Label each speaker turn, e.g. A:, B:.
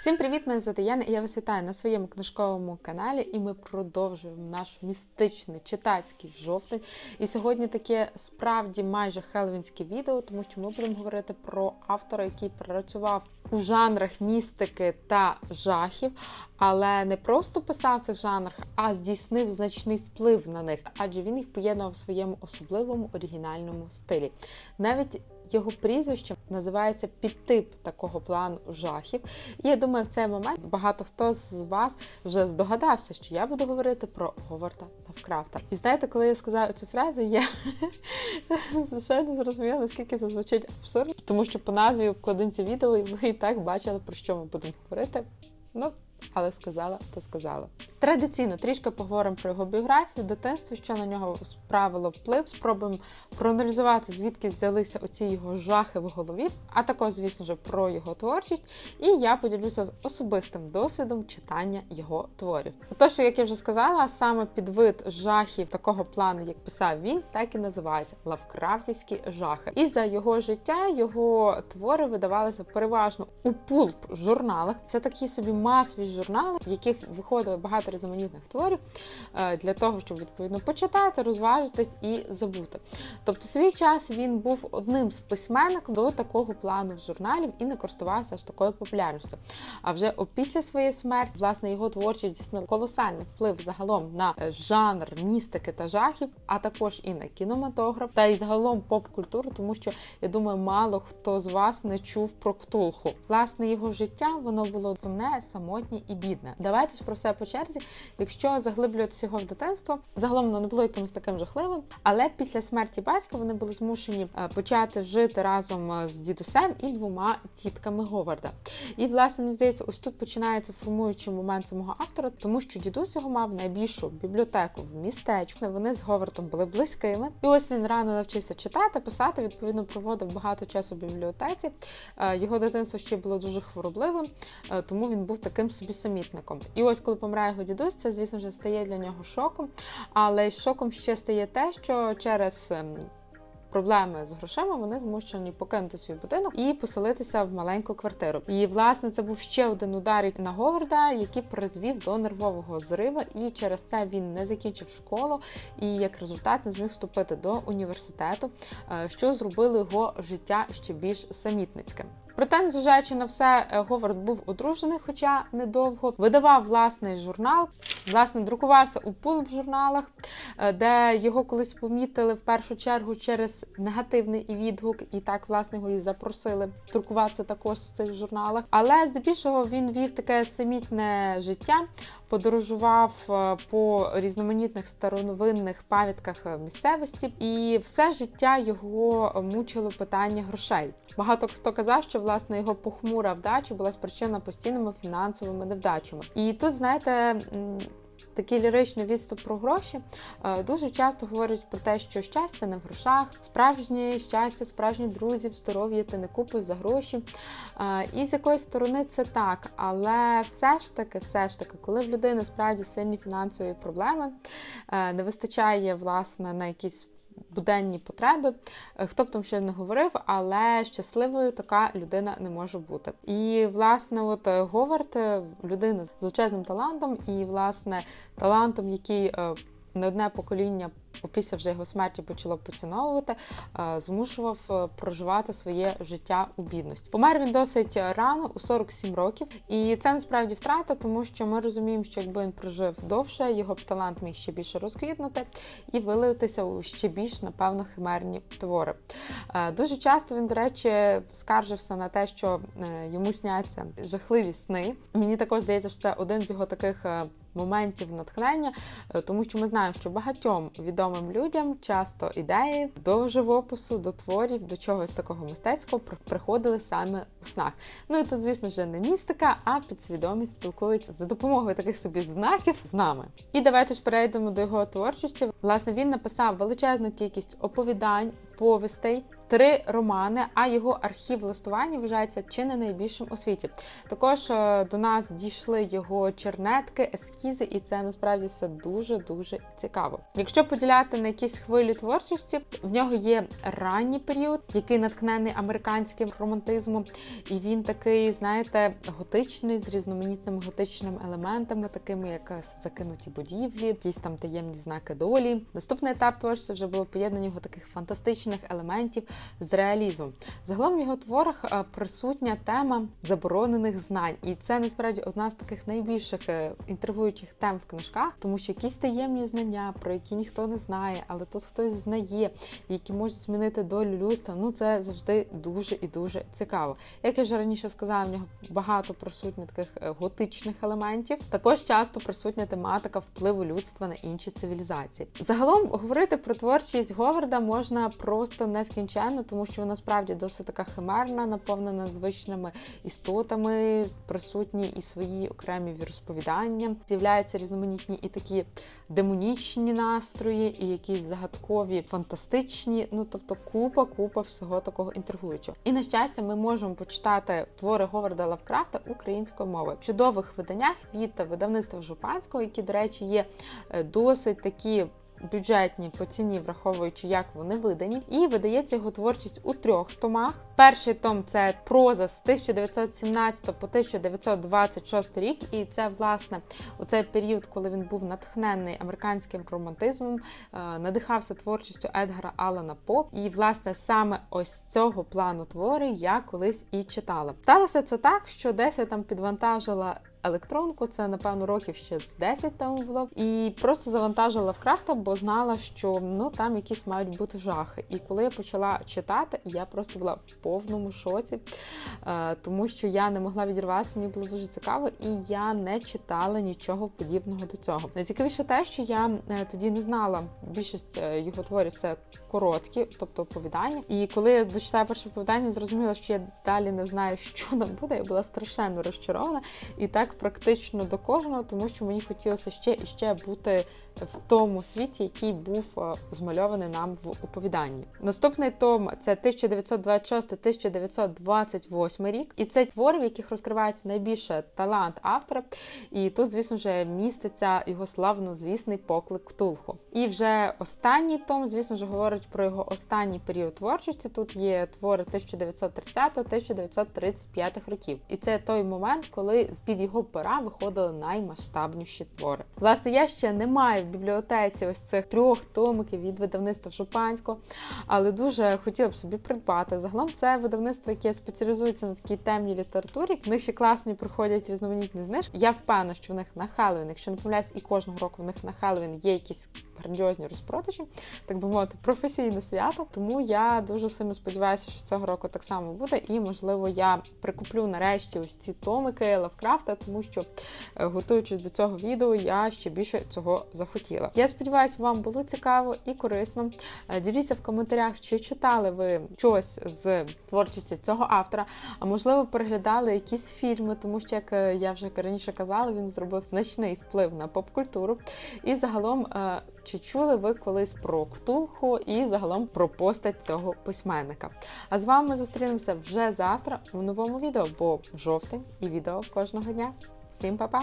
A: Всім привіт! Мене звати Яна і я вас вітаю на своєму книжковому каналі. І ми продовжуємо наш містичний читацький жовтень. І сьогодні таке справді майже хеллоуінське відео, тому що ми будемо говорити про автора, який працював у жанрах містики та жахів, але не просто писав в цих жанрах, а здійснив значний вплив на них, адже він їх поєднував в своєму особливому оригінальному стилі. Навіть його прізвище називається підтип такого плану жахів. І я думаю, в цей момент багато хто з вас вже здогадався, що я буду говорити про Говарда Лавкрафта. І знаєте, коли я сказала цю фразу, я звичайно зрозуміла, наскільки це звучить абсурдно, тому що по назві обкладинці відео ви і так бачили, про що ми будемо говорити. Ну, але сказала, то сказала. Традиційно трішки поговоримо про його біографію, дитинство, що на нього справило вплив. Спробуємо проаналізувати, звідки взялися оці його жахи в голові, а також, звісно ж, про його творчість. І я поділюся з особистим досвідом читання його творів. Тож, як я вже сказала, саме підвид жахів такого плану, як писав він, так і називається Лавкрафтівські жахи. І за його життя його твори видавалися переважно у пулп журналах. Це такі собі масові журнали, в яких виходило багато різноманітних творів е, для того, щоб відповідно почитати, розважитись і забути. Тобто, свій час він був одним з письменників до такого плану журналів і не користувався аж такою популярністю. А вже після своєї смерті, власне, його творчість здійснила колосальний вплив загалом на е, жанр містики та жахів, а також і на кінематограф, та й загалом поп-культуру, тому що я думаю, мало хто з вас не чув про Ктулху. Власне, його життя воно було сумне, самотнє і бідне. Давайте ж про все по черзі. Якщо заглиблюватися його в дитинство, загалом воно не було якимось таким жахливим, але після смерті батька вони були змушені е, почати жити разом е, з дідусем і двома тітками Говарда. І власне мені здається, ось тут починається формуючий момент самого автора, тому що дідусь його мав найбільшу бібліотеку в містечку. Вони з Говардом були близькими. І ось він рано навчився читати, писати. Відповідно, проводив багато часу в бібліотеці. Е, його дитинство ще було дуже хворобливим, тому він був таким собі самітником. І ось коли помирає його дідусь, це звісно вже стає для нього шоком. Але шоком ще стає те, що через ем, проблеми з грошима вони змушені покинути свій будинок і поселитися в маленьку квартиру. І власне це був ще один удар на Говарда, який призвів до нервового зрива, і через це він не закінчив школу і як результат не зміг вступити до університету, е, що зробило його життя ще більш самітницьким. Проте, незважаючи на все, е, Говард був одружений, хоча недовго видавав власний журнал, власне, друкувався у пулп журналах, е, де його колись помітили в першу чергу через негативний відгук, і так власне його і запросили друкуватися також в цих журналах. Але здебільшого він вів таке самітне життя подорожував е, по різноманітних старовинних пам'ятках е, місцевості, і все життя його мучило питання грошей. Багато хто казав, що власне його похмура вдача була спричинена постійними фінансовими невдачами. І тут, знаєте, такий ліричний відступ про гроші е, дуже часто говорять про те, що щастя не в грошах, справжнє щастя, справжні друзі, здоров'я ти не купиш за гроші. Е, і з якоїсь сторони це так, але все ж таки, все ж таки, коли в людини справді сильні фінансові проблеми, е, не вистачає власне на якісь буденні потреби. Е, хто б там ще не говорив, але щасливою така людина не може бути. І, власне, от е, Говард е, людина з величезним талантом, і, власне, талантом, який не одне покоління після вже його смерті почало поціновувати, е, змушував е, проживати своє життя у бідності. Помер він досить рано, у 47 років, і це насправді втрата, тому що ми розуміємо, що якби він прожив довше, його б талант міг ще більше розквітнути і вилитися у ще більш, напевно, химерні твори. Е, дуже часто він, до речі, скаржився на те, що йому сняться жахливі сни. Мені також здається, що це один з його таких моментів натхнення, е, тому що ми знаємо, що багатьом відомим людям часто ідеї до живопису, до творів, до чогось такого мистецького приходили саме у снах. Ну і тут, звісно ж, не містика, а підсвідомість спілкується за допомогою таких собі знаків з нами. І давайте ж перейдемо до його творчості. Власне, він написав величезну кількість оповідань, повістей три романи, а його архів листування вважається чи не найбільшим у світі. Також е, до нас дійшли його чернетки, ескізи, і це насправді все дуже дуже цікаво. Якщо поділяти на якісь хвилі творчості, в нього є ранній період, який натхнений американським романтизмом, і він такий, знаєте, готичний з різноманітними готичними елементами, такими як е, закинуті будівлі, якісь там таємні знаки долі. Наступний етап творчості вже було поєднання його таких фантастичних елементів з реалізмом. Загалом в його творах е, присутня тема заборонених знань, і це насправді одна з таких найбільших е, інтригуючих тем в книжках, тому що якісь таємні знання, про які ніхто не знає, але тут хтось знає, які можуть змінити долю людства. Ну це завжди дуже і дуже цікаво. Як я вже раніше сказала, в нього багато присутніх таких е, готичних елементів. Також часто присутня тематика впливу людства на інші цивілізації. Загалом говорити про творчість Говарда можна просто нескінченно, тому що вона справді досить така химерна, наповнена звичними істотами, присутні і свої окремі розповідання. З'являються різноманітні і такі демонічні настрої, і якісь загадкові, фантастичні. Ну тобто, купа, купа всього такого інтригуючого. І на щастя, ми можемо почитати твори Говарда Лавкрафта українською мовою в чудових виданнях від видавництва Жупанського, які, до речі, є е, досить такі. Бюджетні по ціні, враховуючи, як вони видані, і видається його творчість у трьох томах. Перший том це проза з 1917 по 1926 рік, і це власне у цей період, коли він був натхнений американським романтизмом, е, надихався творчістю Едгара Алана По. І власне саме ось цього плану твори я колись і читала. Сталося це так, що десь я там підвантажила електронку, це напевно років ще з 10 тому було. І просто завантажила в крафта, бо знала, що ну там якісь мають бути жахи. І коли я почала читати, я просто була в повному шоці, е, тому що я не могла відірватися, мені було дуже цікаво, і я не читала нічого подібного до цього. Найцікавіше те, що я е, тоді не знала більшість е, його творів це короткі, тобто оповідання. І коли я дочитала перше оповідання, зрозуміла, що я далі не знаю, що там буде. Я була страшенно розчарована і так практично до кожного, тому що мені хотілося ще і ще бути в тому світі, який був е, змальований нам в оповіданні. Наступний том це 1926-1928 рік, і це твори, в яких розкривається найбільше талант автора. І тут, звісно ж, міститься його славнозвісний поклик Ктулху. І вже останній том, звісно ж, говорить про його останній період творчості. Тут є твори 1930-1935 років. І це той момент, коли з під його пера виходили наймасштабніші твори. Власне, я ще не маю в бібліотеці ось цих трьох томиків від видавництва Шопанського, але дуже хотіла б собі придбати. Загалом це видавництво, яке спеціалізується на такій темній літературі. В них ще класні проходять різноманітні знижки. Я впевнена, що в них на Хеллоуін, якщо не помиляюсь, і кожного року в них на Хеллоуін є якісь грандіозні розпродажі, так би мовити, професійне свято. Тому я дуже сильно сподіваюся, що цього року так само буде. І, можливо, я прикуплю нарешті ось ці томики Лавкрафта, тому що, е, готуючись до цього відео, я ще більше цього захотіла. Я сподіваюся, вам було цікаво і корисно. Е, Діліться в коментарях, чи читали ви щось з творчості цього автора, а можливо, переглядали якісь фільми, тому що, як е, я вже раніше казала, він зробив значний вплив на поп-культуру. І загалом. Чи чули ви колись про Ктулху і загалом про постать цього письменника? А з вами зустрінемося вже завтра у новому відео, бо жовтень і відео кожного дня. Всім па-па!